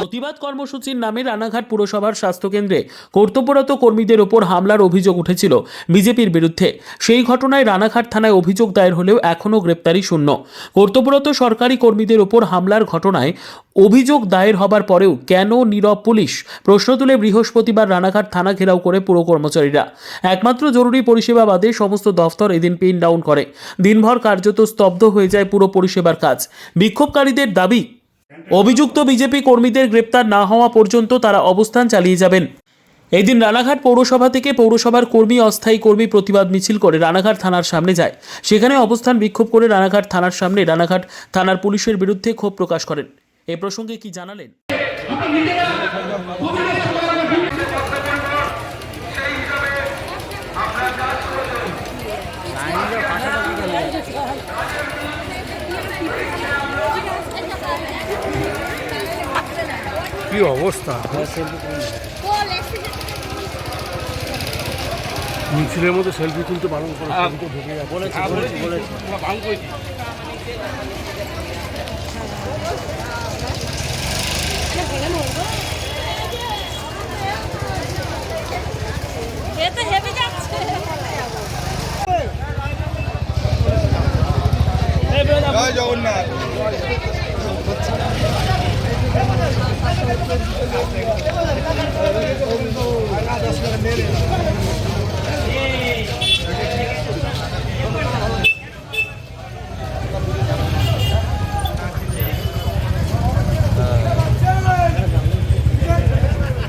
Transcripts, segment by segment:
প্রতিবাদ কর্মসূচির নামে রানাঘাট পুরসভার স্বাস্থ্যকেন্দ্রে কর্তব্যরত কর্মীদের ওপর হামলার অভিযোগ উঠেছিল বিজেপির বিরুদ্ধে। সেই ঘটনায় রানাঘাট থানায় অভিযোগ দায়ের হলেও এখনও গ্রেপ্তারি শূন্য। কর্তব্যরত সরকারি কর্মীদের ওপর হামলার ঘটনায় অভিযোগ দায়ের হবার পরেও কেন নীরব পুলিশ? প্রশ্ন তুলে বৃহস্পতিবার রানাঘাট থানা ঘেরাও করে পুরো কর্মচারীরা। একমাত্র জরুরি পরিষেবা বাদে সমস্ত দফতর এদিন পিন ডাউন করে। দিনভর কার্যত স্তব্ধ হয়ে যায় পুরো পরিষেবার কাজ। বিক্ষোভকারীদের দাবি অভিযুক্ত বিজেপি কর্মীদের গ্রেপ্তার না হওয়া পর্যন্ত তারা অবস্থান চালিয়ে যাবেন। এদিন রানাঘাট পৌরসভা থেকে পৌরসভার কর্মী, অস্থায়ী কর্মী প্রতিবাদ মিছিল করে রানাঘাট থানার সামনে যায়। সেখানে অবস্থান বিক্ষোভ করে রানাঘাট থানার সামনে রানাঘাট থানার পুলিশের বিরুদ্ধে ক্ষোভ প্রকাশ করেন। এ প্রসঙ্গে কি জানালেন? কি অবস্থা মিছিলের মধ্যে সেলফি তুলতে বারণ করে জয় জগন্নাথ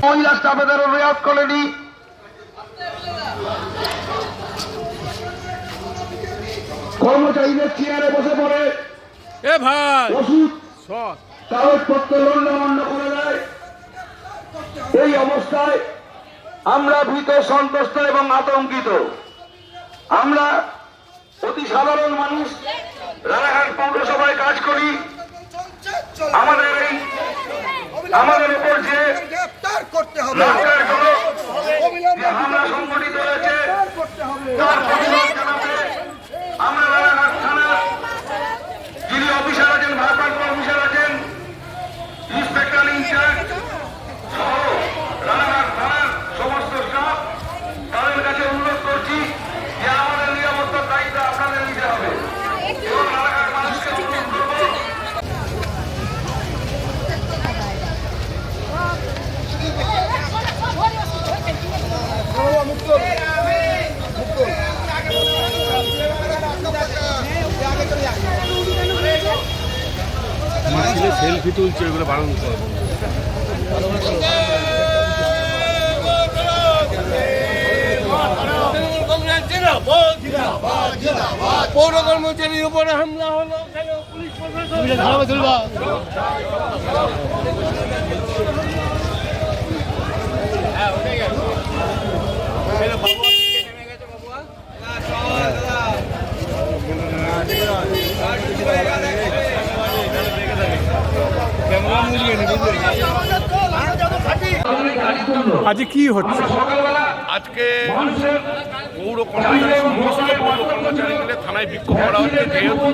মহিলা স্টাফেদেরও রেয়াজ করেনি। কর্মচারীদের চেয়ারে বসে পড়ে। এ ভাই। ওষুধ। কাগজপত্র লন্ডভন্ড করে দেয়। এই অবস্থায় আমরা ভীত, সন্তুষ্ট এবং আতঙ্কিত। আমরা অতি সাধারণ মানুষ রানাঘাট পৌরসভায় কাজ করি আমাদের এই আমাদের উপর যে গ্রেপ্তার করতে হবে লাঠের যে হামলা সংঘটিত হয়েছে তার প্রতিবাদ জানাতে আমরা রানাঘাট থানা যিনি অফিসার আছেন ভারপ্রাপ্ত অফিসার আছেন ইন্সপেক্টর ইনচার্জ সহ রানাঘাট থানার সমস্ত স্টাফ তাদের কাছে অনুরোধ করছি যে আমাদের নিরাপত্তার দায়িত্ব আপনাদের নিতে হবে এবং রানাঘাট মানুষকে অনুরোধ করব মিছিলে সেলফি তুলছে ওইগুলো বারণ করে পৌর কর্মচারীর উপরে হামলা হলো পুলিশ কি হচ্ছে? আজকে পৌর কর্মচারী সমস্ত পৌর কর্মচারী থানায় বিক্ষোভ করা হচ্ছে, যেহেতু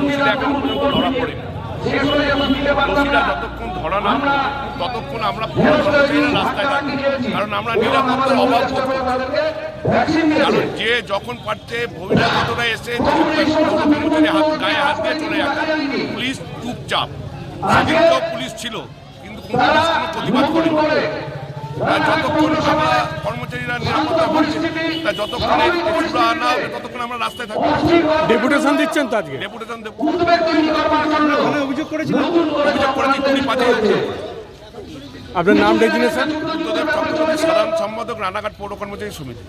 ধরা পড়ে যতক্ষণ ধরা না ততক্ষণ আমরা রাস্তায় থাকি কারণ আমরা নিরাপত্তার অভাব কারণ যে যখন পারছে বহিরাগতরা এসে গায়ে হাত দিয়ে চলে যাচ্ছে। পুলিশ চুপচাপ। পুলিশ ছিল। যতক্ষণ আমরা কর্মচারীরা নিরাপত্তা তা যতক্ষণ হবে ততক্ষণ আমরা রাস্তায় থাকব। ডেপুটেশন দিচ্ছেন তো আজকে? ডেপুটেশন দেবো। অভিযোগ অভিযোগ করেছি কুড়ি পাঁচে আপনার নাম ডেজিনেশন সাধারণ সম্পাদক রানাঘাট পৌর কর্মচারী সমিতি।